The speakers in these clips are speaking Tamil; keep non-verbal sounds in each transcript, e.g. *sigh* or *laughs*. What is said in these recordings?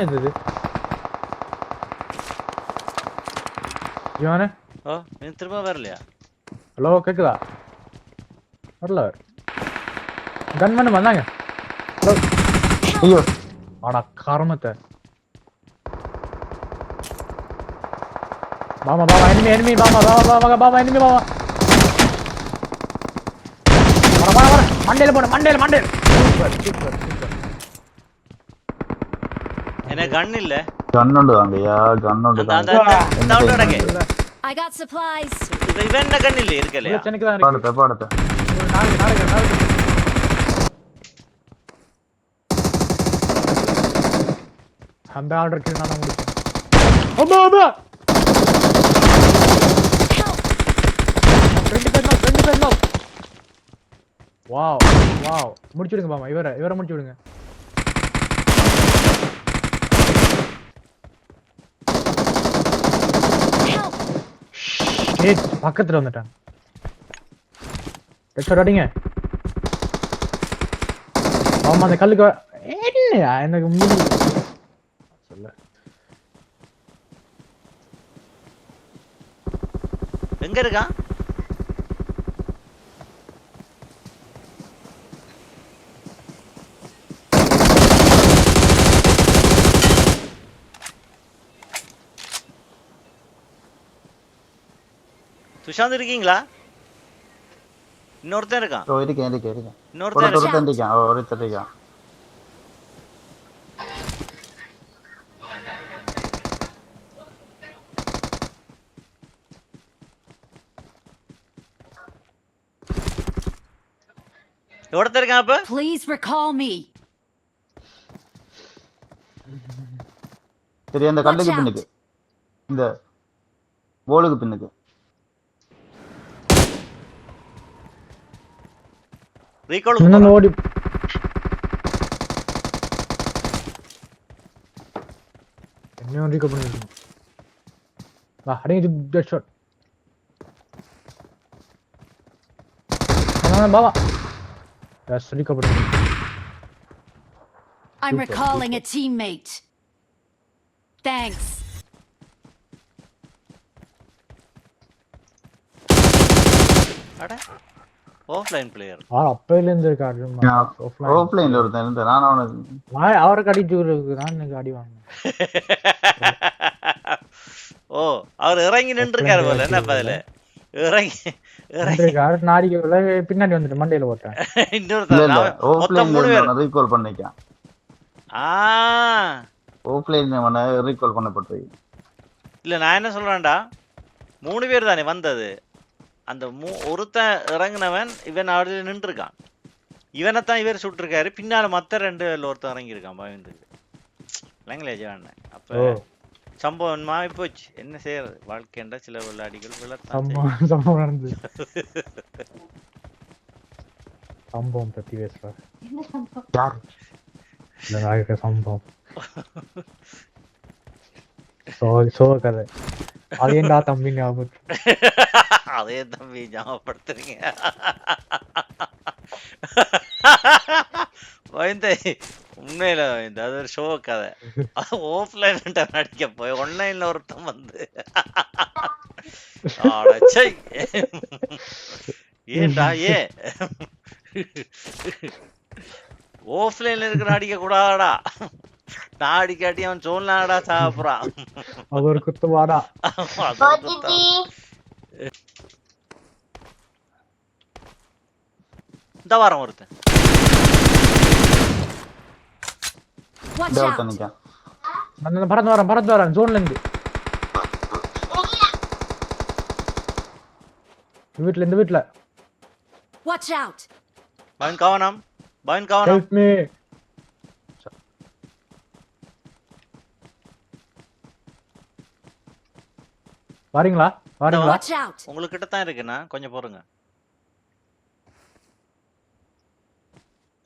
இது இது ஜீவானே ஓ நீ திரும்ப வரலையா ஹலோ கேக்குதா வரல கன் பண்ணு வந்தாங்க ஹலோ ஐயோ ஆடா கர்மத்தை பாமா பாமா எனிமி எனிமி பாமா பாமா பாமா பாமா எனிமி பாமா வர வர வர மண்டையில போடு மண்டையில மண்டையில சூப்பர் சூப்பர் சூப்பர் எனக்கு கண் இல்ல கண்ணுண்டு தாங்கய்யா கண்ணுண்டு அந்த அந்த தாங்க அந்த- இந்த அவனோட கை. I got supplies. இது இவன் என்ன கண் இருக்கு பாடத்த பாடத்த ஒரு நாளைக்கு நாளைக்கு நாளைக்கு அந்த ஆர்டருக்கு நான் தான் முடிச்சேன் அம்மா அம்மா! ரெண்டு பேர் ரெண்டு பேர் knock. வாவ் வாவ் முடிச்சு விடுங்க பாமா இவரை இவரை முடிச்சு விடுங்க. ஏய் பக்கத்துல வந்துட்டான். ஹெட்ஷாட் அடிங்க. ஆமா அந்த கல்லுக்கு என்னையா? எனக்கு மூணு சொல்ல. எங்க இருக்கான்? சுஷாந்த் இருக்கீங்களா? இன்னொருத்தன் இருக்கான். ஓ இருக்கேன் இருக்கேன் இருக்கேன். இன்னொருத்தன் ஒருத்தர் இருக்கான். ஓ, ஒருத்தர் இருக்கான். ஒருத்தன் இருக்கான் அப்ப? Please recall me. சரி அந்த கல்லுக்கு. பின்னுக்கு. இந்த போலுக்கு பின்னுக்கு. I'm recalling a teammate. Thanks. Okay. Offline player ஆ அப்பையில இருந்து இருக்காரு ஓப்லைன்ல ஒருத்தன் இருந்தேன். நான் அவனுக்கு அவருக்கு அடிச்சு நான் எனக்கு அடி வாங்கினேன். *laughs* ஓ அவர் இறங்கி நின்றுருக்காரு போல. என்ன பதில இறங்கி இறங்கி வந்திருக்காரு நாடிக்கல பின்னாடி வந்துட்டு மண்டையில போட்டேன். *laughs* இன்னொருத்தர் நான் மூணு பேர். ரீகால் பண்ணிக்கான் ஆ. ஓப்லைன்ல அவன ரீகால் பண்ணப்பட்டிருக்கு. இல்ல நான் என்ன சொல்றேன்டா? மூணு பேர் தானே வந்தது. அந்த மூ ஒருத்தன் இறங்குனவன் இவன் அவரு நின்றுருக்கான். இவனைத்தான் இவர் சுட்டிருக்காரு. பின்னால மத்த ரெண்டு பேர்ல ஒருத்தன் இறங்கியிருக்கான் பயந்துக்கு இல்லைங்களே ஜீவன் அப்ப சம்பவம் மாறி போச்சு. என்ன செய்யறது? வாழ்க்கைன்ற சில விளையாடிகள் செய்யும். சம்பவம் நடந்தது *laughs* சம்பவம் பத்தி பேசுறா. யார்? இல்ல நடக்கிற சம்பவம். *laughs* சோ சோ கதை. அது தம்பி ஞாபகம். அதே தம்பி ஞாபகப்படுத்துறீங்க. பயந்த உண்மையில இந்த அது ஒரு ஷோ கதை. அது ஆஃப்லைன் நடிக்க போய் ஆன்லைன்ல ஒருத்தன் வந்து. ஆட, ஏன்டா ஏ? ஆஃப்லைன்ல இருக்கிற அடிக்க கூடாதடா. நான் அடிக்காட்டி அவன் சொல்லாடா சாப்பிட்றான். அது ஒரு குத்துவாடா இந்த வாரம் ஒருத்தன். பறந்து வரேன் பறந்து வரேன் ஜோன்ல இருந்து வீட்ல இந்த வீட்ல. Watch out. பவன் கவனம் பவன் கவனம். ஹெல்ப் மீ வரீங்களா? வரீங்களா? Out. உங்ககிட்ட தான் இருக்குண்ணா கொஞ்சம் பொறுங்க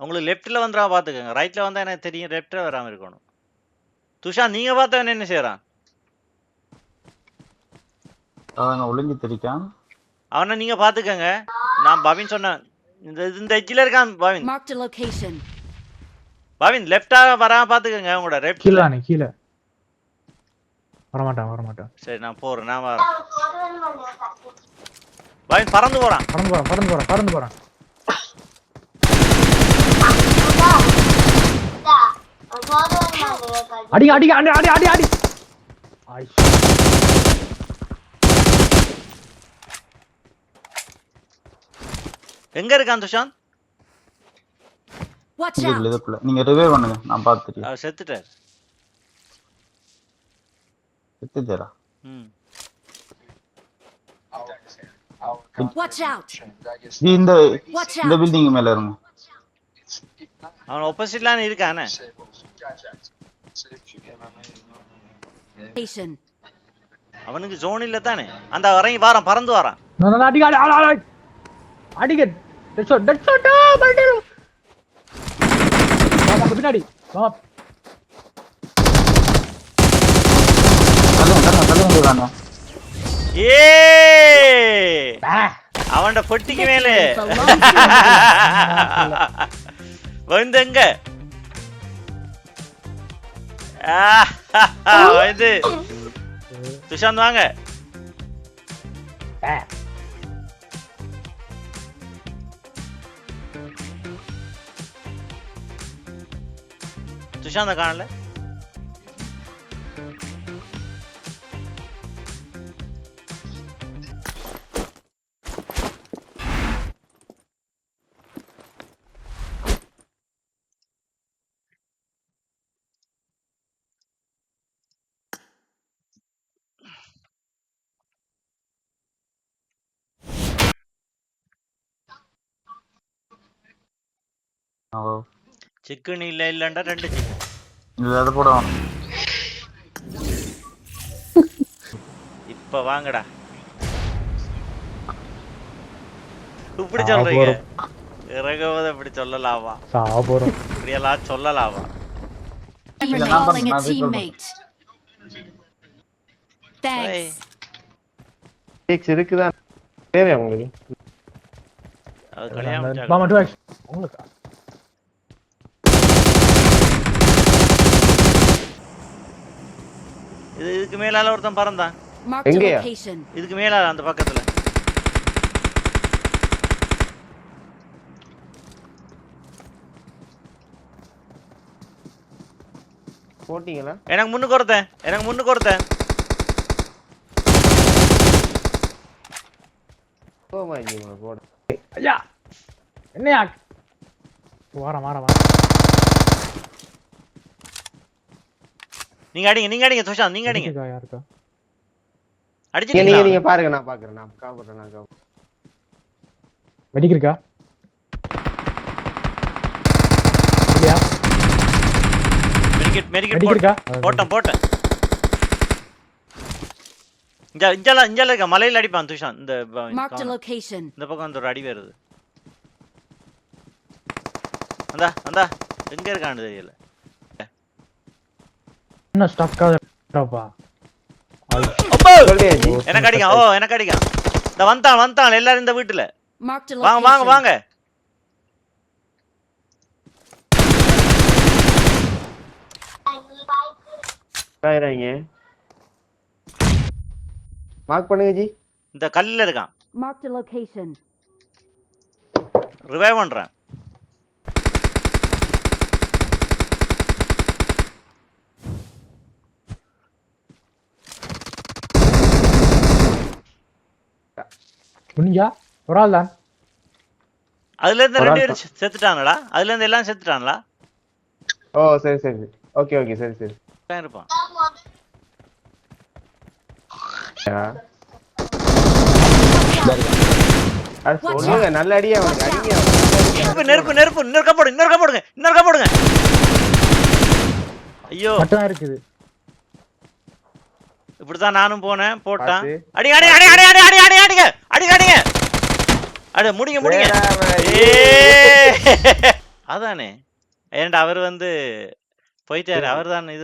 உங்களுக்கு லெஃப்ட்ல வந்துடா பாத்துக்கோங்க. ரைட்ல வந்தா எனக்கு தெரியும் லெஃப்ட்ல வராம இருக்கணும். துஷா நீங்க பார்த்தவன் என்ன செய்யறான் அவன் ஒளிஞ்சு தெரிக்கான் அவனை நீங்க பாத்துக்கோங்க. நான் பவின் சொன்னேன். இந்த இந்த எஜ்ஜில் இருக்கான் பவின். பவின் லெஃப்டா வராம பாத்துக்கோங்க உங்களோட லெஃப்ட் கீழே கீழே. வரமாட்டான் வரமாட்டான். சரி நான் போறேன் நான் வரேன். பவின் பறந்து போறான். பறந்து போறான் பறந்து போறான் பறந்து போறான். அடிங்க அடிங்க அடி அடி அடி அடி. ஐ, எங்க இருக்கான் துஷாந்த்? நீங்க ரிவைவ் பண்ணுங்க. நான் பார்த்துட்டு அவர் செத்துட்டார். ಸಿಕ್ಕಿದ್ದೀರಾ இந்த இந்த பில்டிங் மேல இருங்க அவன் அவனுக்கு ஜோன் இல்ல தானே அந்த வரங்கி வாரம் பறந்து வரான் அடிக்க அடிக்க டெட் ஷாட் பின்னாடி வந்துருவானோ அவன்ட பொட்டிக்கு மேல. *laughs* வந்துங்க *laughs* வந்து. சுஷாந்த் வாங்க. சுஷாந்த காணல. ചിക്കൻ இல்ல இல்லடா ரெண்டு ചിക്കൻ ഇല്ലാതെ പോടാ இப்ப வாங்கடா. இப்படி சொல்றீங்க? இறங்கும்போது இப்படி சொல்லலாமா? சாபுரம் இப்படியெல்லாம் சொல்லலாமா? இருக்குதா? தேவையா உங்களுக்கு இது இதுக்கு மேலால ஒருத்தன் பறந்தான். எங்கேயா? இதுக்கு மேலால அந்த பக்கத்துல. போட்டீங்களா? எனக்கு முன்னுக்கு ஒருத்தன். எனக்கு முன்னுக்கு ஒருத்தன். போமா இங்க போட. ஐயா என்னையா? வாரம் வாரம் வாரம் நீங்க அடிங்க நீங்க அடிங்க துஷாந்த் நீங்க அடிங்க. யாருக்கா? நீங்க நீங்க பாருங்க நான் பாக்குறேன் நான் காப்பாறேன் நான் காப்பாறேன் வெடிக்கிருக்கா இல்லையா மெடிக்கெட் மெடிக்கெட் வெடிக்கிருக்கா போட்டேன் போட்டேன். இங்க இஞ்சால இஞ்சால இருக்க? மலையில அடிப்பான் துஷாந்த் இந்த. இந்த பக்கம் வந்து ஒரு அடி வருது. அந்தா அந்தா எங்க இருக்கான்னு தெரியல. என்ன ஸ்டக் ஆகுதுப்பா சொல்லியாச்சு எனக்கு அடிக்க ஓ எனக்கு அடிக்க இந்த வந்தான் வந்தான் எல்லாரும் இந்த வீட்டுல. வாங்க வாங்க. வாங்க. ஆயிராங்க மார்க் பண்ணுங்க ஜி. இந்த கல்லுல இருக்கான். Marked a location. ரிவைவ் பண்றேன். முடிஞ்சா ஒரு ஆள் தான். அதுல இருந்து ரெண்டு செ- செத்துட்டாங்களா அதுல இருந்து எல்லாம் செத்துட்டாங்களா? ஓ சரி சரி ஓகே ஓகே சரி சரி. தான் இருப்பான். அது சொல்லுங்க நல்ல அடியா. நெருப்பு நெருப்பு நெருப்பு. இன்னொரு கப்போடு இன்னொரு கப்போடுங்க இன்னொரு கப்போடுங்க ஐயோ. மட்டும் இருக்குது. இப்படித்தான் நானும் போனேன் போட்டான். அடி அடி அடி அடி அடி அடி அடி அடிங்க அடி அடிங்க. அடி முடிங்க முடிங்க. அதானே. ஏன்டா அவர் வந்து போயிட்டாரு. அவர் தான் இது